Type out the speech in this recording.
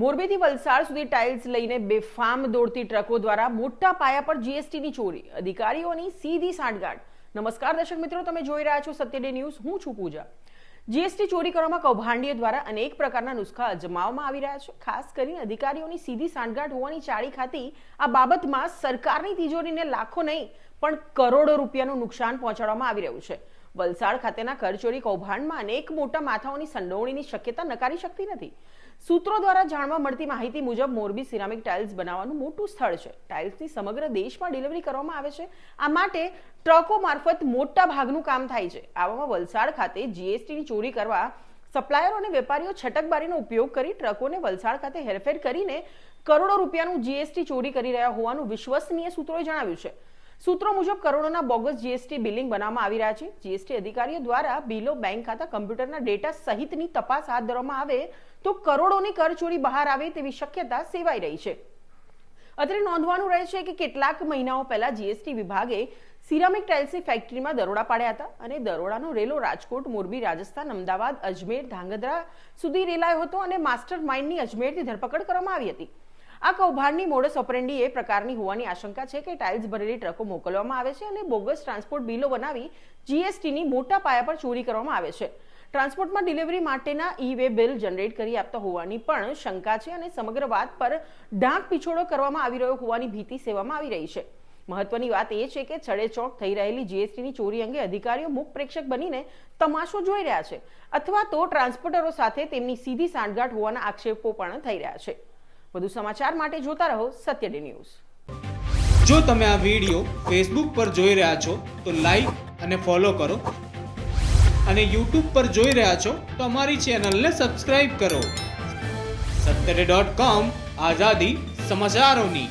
મોરબીથી વલસાડ સુધી ટાઇલ્સ લઈને બેફામ દોડતી ટ્રકો દ્વારા મોટા પાયા પર જીએસટીની ચોરી. અધિકારીઓની સીધી સાંઠગાંઠ. નમસ્કાર દર્શક મિત્રો, તમે જોઈ રહ્યા છો સત્ય ડે ન્યૂઝ. હું છું પૂજા. જીએસટી ચોરી કરવામાં કૌભાંડીઓ દ્વારા અનેક પ્રકારના નુસ્ખા અજમાવવામાં આવી રહ્યા છે. ખાસ કરીને અધિકારીઓની સીધી સાંઠગાંઠ હોવાની ચાળી ખાતી આ બાબતમાં સરકારની તિજોરીને લાખો નહીં, પણ કરોડો રૂપિયાનું નુકસાન પહોંચાડવામાં આવી રહ્યું છે. વલસાડ ખાતેના કરચોરી કૌભાંડમાં અનેક મોટા માથાઓની સંડોવણીની શક્યતા નકારી શકતી નથી. સૂત્રો દ્વારા જાણવા મળતી માહિતી મુજબ મોરબી સિરામિક ટાઇલ્સ બનાવવાનું મોટું સ્થળ છે. ટાઇલ્સની સમગ્ર દેશમાં ડિલિવરી કરવામાં આવે છે. આ માટે ટ્રકો મારફત મોટા ભાગનું કામ થાય છે. આવામાં વલસાડ ખાતે જીએસટીની ચોરી કરવા સપ્લાયરો અને વેપારીઓ છટકબારીનો ઉપયોગ કરી ટ્રકોને વલસાડ ખાતે હેરફેર કરીને કરોડો રૂપિયાનું જીએસટી ચોરી કરી રહ્યા હોવાનું વિશ્વસનીય સૂત્રોએ જણાવ્યું છે. સૂત્રો મુજબ કરોડોના બોગસ જીએસટી બિલિંગ બનાવવામાં આવી રહ્યા છે. જીએસટી અધિકારીઓ દ્વારા બિલો બેંક ખાતા કમ્પ્યુટરના ડેટા સહિતની તપાસ હાથ ધરવામાં આવે તો કરોડોની કરચોરી બહાર આવે તેવી શક્યતા સેવાઈ રહી છે. અત્રે નોંધવાનું રહે છે કે કેટલાક મહિનાઓ પહેલા જીએસટી વિભાગે સિરામિક ટાઇલ્સની ફેક્ટરીમાં દરોડા પાડ્યા હતા અને દરોડાનો રેલો રાજકોટ, મોરબી, રાજસ્થાન, અમદાવાદ, અજમેર, ધાંગધ્રા સુધી રેલાયો હતો અને માસ્ટર માઇન્ડની અજમેરથી ધરપકડ કરવામાં આવી હતી. આ કૌભાંડની મોડસ ઓપરેન્ડી એ પ્રકારની હોવાની આશંકા છે કે ટાઇલ્સ ભરેલી ટ્રકો મોકલવામાં આવે છે અને બોગસ ટ્રાન્સપોર્ટ બિલો બનાવી જીએસટીની મોટા પાયા પર ચોરી કરવામાં આવે છે. ટ્રાન્સપોર્ટમાં ડિલિવરી માટેના ઈ વે બિલ જનરેટ કરી આપતા હોવાની પણ શંકા છે અને સમગ્ર વાત પર ઢાંક પીછોડો કરવામાં આવી રહ્યો હોવાની ભીતિ સેવામાં આવી રહી છે. મહત્વની વાત એ છે કે છડેચોક થઈ રહેલી જીએસટીની ચોરી અંગે અધિકારીઓ મુખ પ્રેક્ષક બનીને તમાશો જોઈ રહ્યા છે અથવા તો ટ્રાન્સપોર્ટરો સાથે તેમની સીધી સાંઠગાંઠ હોવાના આક્ષેપો પણ થઈ રહ્યા છે. વધુ સમાચાર માટે જોતા રહો સત્ય ડે ન્યૂઝ. જો તમે આ વિડિયો ફેસબુક પર જોઈ રહ્યા છો, તો લાઈક અને ફોલો કરો. અને યુટ્યુબ પર જોઈ રહ્યા છો, તો અમારી ચેનલને સબસ્ક્રાઇબ કરો. સત્યડે ડોટ કોમ આઝાદી સમાચારોની.